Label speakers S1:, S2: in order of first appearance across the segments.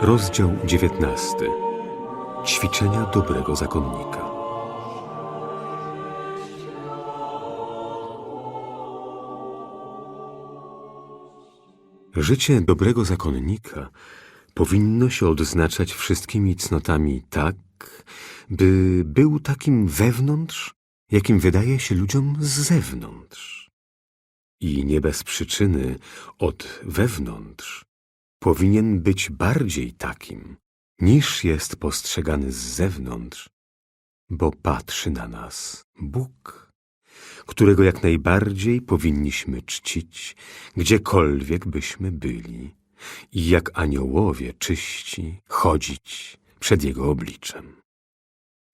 S1: Rozdział 19. Ćwiczenia dobrego zakonnika. Życie dobrego zakonnika powinno się odznaczać wszystkimi cnotami tak, by był takim wewnątrz, jakim wydaje się ludziom z zewnątrz. I nie bez przyczyny od wewnątrz powinien być bardziej takim, niż jest postrzegany z zewnątrz, bo patrzy na nas Bóg, którego jak najbardziej powinniśmy czcić, gdziekolwiek byśmy byli, i jak aniołowie czyści chodzić przed Jego obliczem.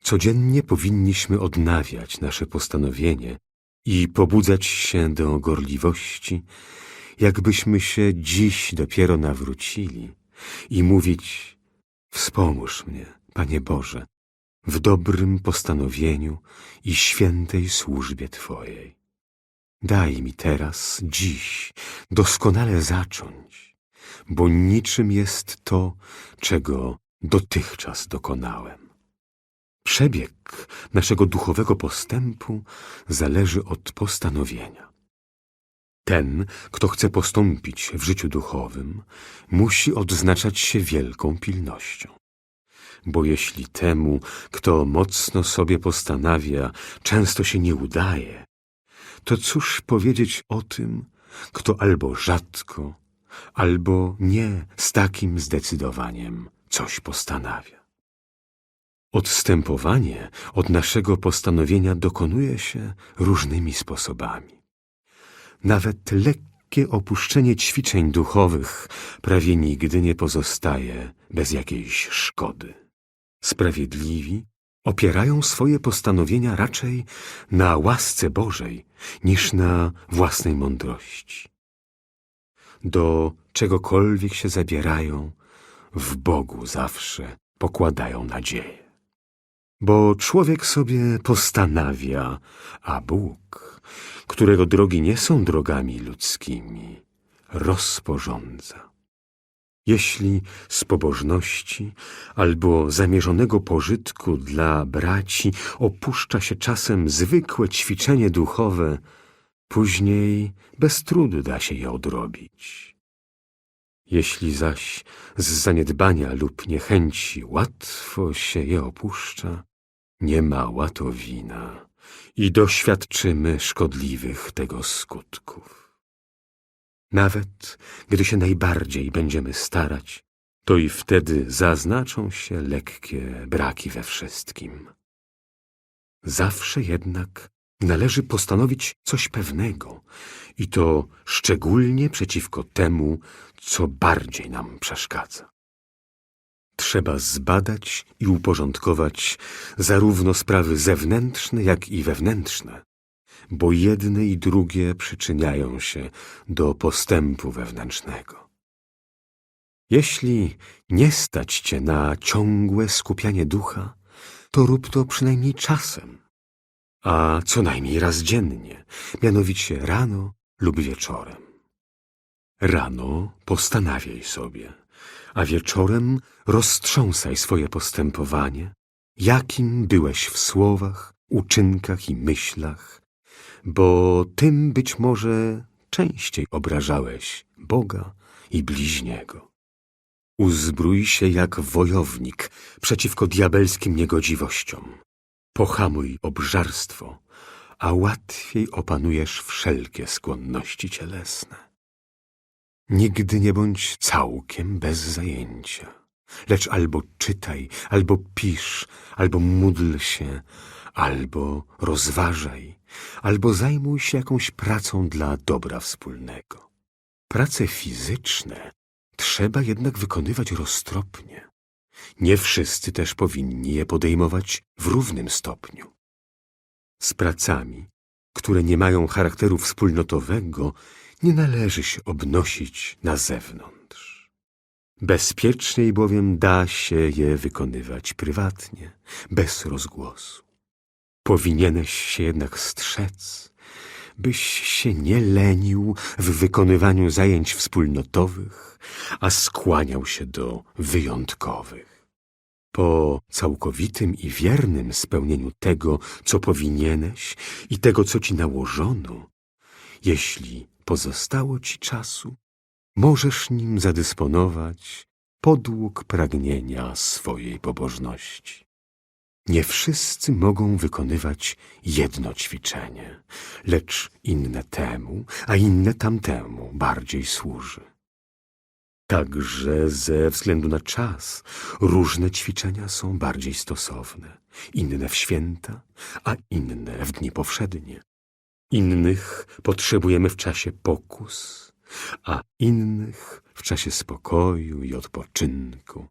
S1: Codziennie powinniśmy odnawiać nasze postanowienie i pobudzać się do gorliwości, jakbyśmy się dziś dopiero nawrócili i mówić Wspomóż mnie, Panie Boże, w dobrym postanowieniu i świętej służbie Twojej. Daj mi teraz, dziś, doskonale zacząć, bo niczym jest to, czego dotychczas dokonałem. Przebieg naszego duchowego postępu zależy od postanowienia. Ten, kto chce postąpić w życiu duchowym, musi odznaczać się wielką pilnością. Bo jeśli temu, kto mocno sobie postanawia, często się nie udaje, to cóż powiedzieć o tym, kto albo rzadko, albo nie z takim zdecydowaniem coś postanawia. Odstępowanie od naszego postanowienia dokonuje się różnymi sposobami. Nawet lekkie opuszczenie ćwiczeń duchowych prawie nigdy nie pozostaje bez jakiejś szkody. Sprawiedliwi opierają swoje postanowienia raczej na łasce Bożej niż na własnej mądrości. Do czegokolwiek się zabierają, w Bogu zawsze pokładają nadzieję. Bo człowiek sobie postanawia, a Bóg, którego drogi nie są drogami ludzkimi, rozporządza. Jeśli z pobożności albo zamierzonego pożytku dla braci opuszcza się czasem zwykłe ćwiczenie duchowe, później bez trudu da się je odrobić. Jeśli zaś z zaniedbania lub niechęci łatwo się je opuszcza, nie mała to wina i doświadczymy szkodliwych tego skutków. Nawet gdy się najbardziej będziemy starać, to i wtedy zaznaczą się lekkie braki we wszystkim. Zawsze jednak należy postanowić coś pewnego i to szczególnie przeciwko temu, co bardziej nam przeszkadza. Trzeba zbadać i uporządkować zarówno sprawy zewnętrzne, jak i wewnętrzne, bo jedne i drugie przyczyniają się do postępu wewnętrznego. Jeśli nie stać cię na ciągłe skupianie ducha, to rób to przynajmniej czasem, a co najmniej raz dziennie, mianowicie rano lub wieczorem. Rano postanawiaj sobie, a wieczorem roztrząsaj swoje postępowanie, jakim byłeś w słowach, uczynkach i myślach, bo tym być może częściej obrażałeś Boga i bliźniego. Uzbrój się jak wojownik przeciwko diabelskim niegodziwościom. Pohamuj obżarstwo, a łatwiej opanujesz wszelkie skłonności cielesne. Nigdy nie bądź całkiem bez zajęcia, lecz albo czytaj, albo pisz, albo módl się, albo rozważaj, albo zajmuj się jakąś pracą dla dobra wspólnego. Prace fizyczne trzeba jednak wykonywać roztropnie. Nie wszyscy też powinni je podejmować w równym stopniu. Z pracami, które nie mają charakteru wspólnotowego, nie należy się obnosić na zewnątrz. Bezpieczniej bowiem da się je wykonywać prywatnie, bez rozgłosu. Powinieneś się jednak strzec, byś się nie lenił w wykonywaniu zajęć wspólnotowych, a skłaniał się do wyjątkowych. Po całkowitym i wiernym spełnieniu tego, co powinieneś i tego, co ci nałożono, jeśli pozostało ci czasu, możesz nim zadysponować podług pragnienia swojej pobożności. Nie wszyscy mogą wykonywać jedno ćwiczenie, lecz inne temu, a inne tamtemu bardziej służy. Także ze względu na czas różne ćwiczenia są bardziej stosowne, inne w święta, a inne w dni powszednie. Innych potrzebujemy w czasie pokus, a innych w czasie spokoju i odpoczynku.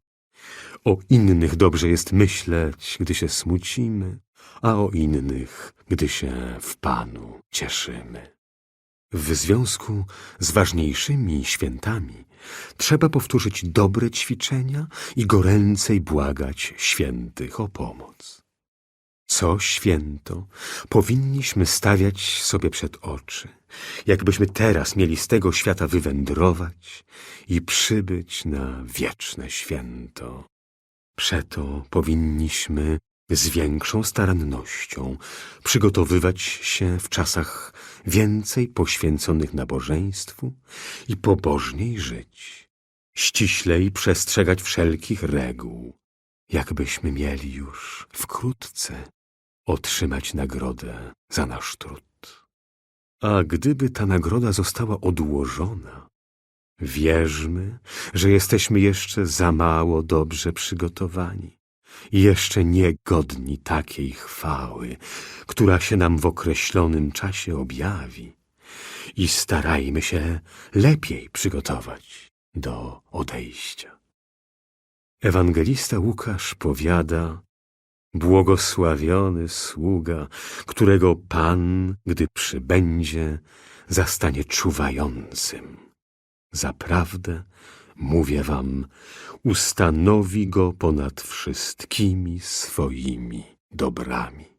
S1: O innych dobrze jest myśleć, gdy się smucimy, a o innych, gdy się w Panu cieszymy. W związku z ważniejszymi świętami trzeba powtórzyć dobre ćwiczenia i goręcej błagać świętych o pomoc. Co święto powinniśmy stawiać sobie przed oczy, jakbyśmy teraz mieli z tego świata wywędrować i przybyć na wieczne święto. Przeto powinniśmy z większą starannością przygotowywać się w czasach więcej poświęconych nabożeństwu i pobożniej żyć, ściślej przestrzegać wszelkich reguł, jakbyśmy mieli już wkrótce otrzymać nagrodę za nasz trud. A gdyby ta nagroda została odłożona, wierzmy, że jesteśmy jeszcze za mało dobrze przygotowani jeszcze niegodni takiej chwały, która się nam w określonym czasie objawi i starajmy się lepiej przygotować do odejścia. Ewangelista Łukasz powiada, błogosławiony sługa, którego Pan, gdy przybędzie, zastanie czuwającym. Zaprawdę, mówię wam, ustanowi go ponad wszystkimi swoimi dobrami.